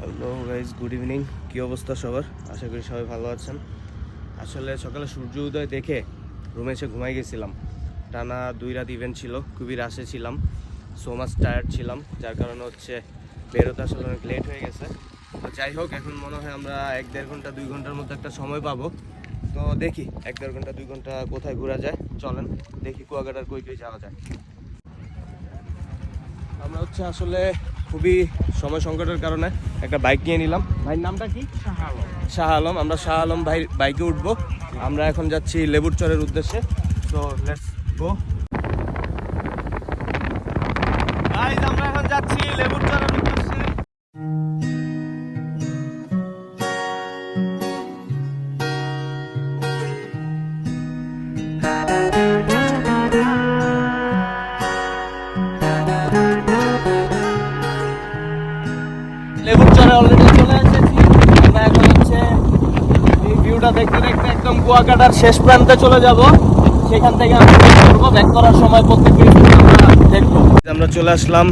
Hello guys good evening কী অবস্থা সবার? আশা করি সবাই ভালো আছেন। আসলে সকালে সূর্য উদয় দেখে রুমে এসে ঘুমাই গেছিলাম। টানা দুই রাত ইভেন্ট ছিল, খুবই রাশে ছিলাম। সো মাচ টায়ার্ড ছিলাম, যার কারণে হচ্ছে বেরোতে আসলে অনেক লেট হয়ে গেছে। তো যাই হোক, এখন মনে হয় আমরা এক দেড় ঘণ্টা, দুই ঘণ্টার মধ্যে একটা সময় পাবো। তো দেখি, এক দেড় ঘণ্টা, দুই ঘণ্টা কোথায় ঘোরা যায়। চলেন, দেখি কুয়াকাটার কই কই যাওয়া যায়। আমরা হচ্ছে আসলে খুবই সময় সংকটের কারণে একটা বাইক নিয়ে নিলাম। ভাইয়ের নামটা কি? শাহ আলম। আমরা শাহ আলম ভাই বাইকে উঠবো। আমরা এখন যাচ্ছি লেবুর চরের উদ্দেশ্যে তো লেটস গো আমরা এখন যাচ্ছি লেবুর চরের অলরেডি আমরা ভিউটা দেখতে একদম কুয়াকাটার শেষ প্রান্তে চলে যাব। সেখান থেকে আমরা ব্যাক করার সময় প্রত্যেক আমরা চলে আসলাম।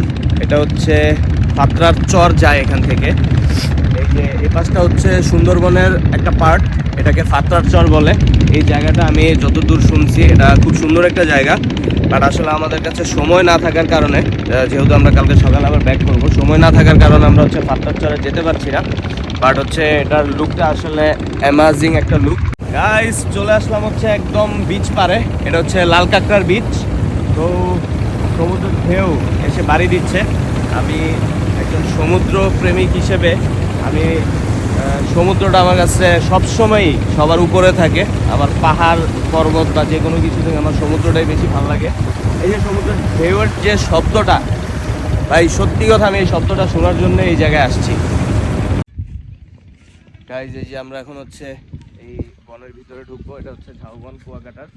এটা হচ্ছে পাত্রার চর যায় এখান থেকে। এই এই পাশটা হচ্ছে সুন্দরবনের একটা পার্ট এটাকে ফাত্রার চর বলে। এই জায়গাটা আমি যতদূর শুনছি, এটা খুব সুন্দর একটা জায়গা। বাট আসলে আমাদের কাছে সময় না থাকার কারণে যেহেতু আমরা কালকে সকালে আবার ব্যাক করব, সময় না থাকার কারণে আমরা হচ্ছে চরে যেতে পারছি না, বাট হচ্ছে এটার লুকটা আসলে অ্যামাজিং একটা লুক গাইস চলে আসলাম হচ্ছে একদম বিচ পারে, এটা হচ্ছে লাল কাঁকড়ার বিচ তো সমুদ্রের ঢেউ এসে বাড়ি দিচ্ছে। আমি একজন সমুদ্র প্রেমিক হিসেবে আমি সমুদ্রটা আমার কাছে সবসময়ই সবার উপরে থাকে। আমার পাহাড়, পর্বত বা যে কোনো কিছু থেকে আমার সমুদ্রটাই বেশি ভালো লাগে। এই যে সমুদ্রের ঢেউয়ের যে শব্দটা, ভাই, সত্যি কথা আমি এই শব্দটা শোনার জন্য এই জায়গায় আসছি। গাইজ এই যে আমরা এখন হচ্ছে এই বনের ভিতরে ঢুকবো। এটা হচ্ছে ঝাউবন কুয়াকাটার।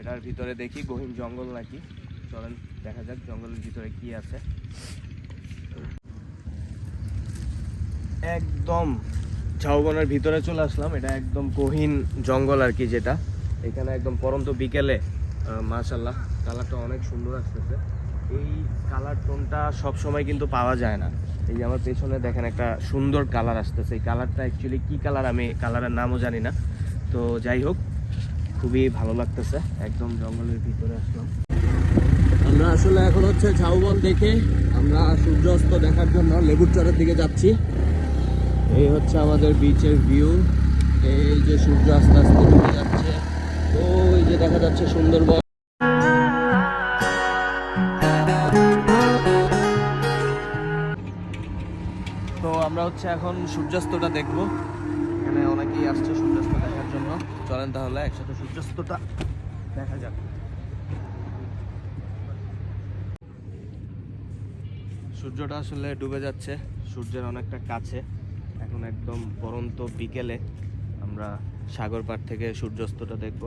এটার ভিতরে দেখি গহীন জঙ্গল নাকি। চলেন, দেখা যাক জঙ্গলের ভিতরে কি আছে। একদম ঝাউবনের ভিতরে চলে আসলাম। এটা একদম গহীন জঙ্গল আর কি যেটা। এখানে একদম পরন্ত বিকেলে মাশাল্লাহ কালারটা অনেক সুন্দর আসতেছে। এই কালার টোনটা সবসময় কিন্তু পাওয়া যায় না। এই যে আমার পেছনে দেখেন একটা সুন্দর কালার আসতেছে। এই কালারটা অ্যাকচুয়ালি কী কালার আমি কালারের নামও জানি না। তো যাই হোক, খুবই ভালো লাগতেছে। একদম জঙ্গলের ভিতরে আসলাম। আমরা আসলে এখন হচ্ছে ঝাউবন দেখে আমরা সূর্যাস্ত দেখার জন্য লেবুর চরের দিকে যাচ্ছি। এই হচ্ছে আমাদের বিচের ভিউ এই যে সূর্য আস্তে আস্তে ডুবে যাচ্ছে। ওই যে দেখা যাচ্ছে সুন্দরবন। তো আমরা হচ্ছে এখন সূর্যাস্তটা দেখব। এখানে অনেকেই আসছে সূর্যাস্ত দেখার জন্য। চলেন তাহলে একসাথে সূর্যাস্তটা দেখা যাক। সূর্যটা আসলে ডুবে যাচ্ছে। সূর্যের অনেকটা কাছে। এখন একদম পরন্ত বিকেলে আমরা সাগর পাড় থেকে সূর্যাস্তটা দেখব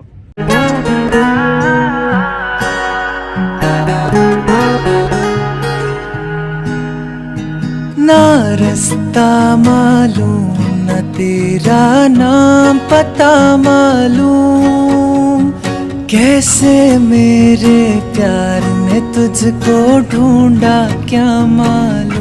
ना रास्ता मालूम न तेरा नाम पता मालूम कैसे मेरे प्यार ने तुझको ढूंढा क्या मालूम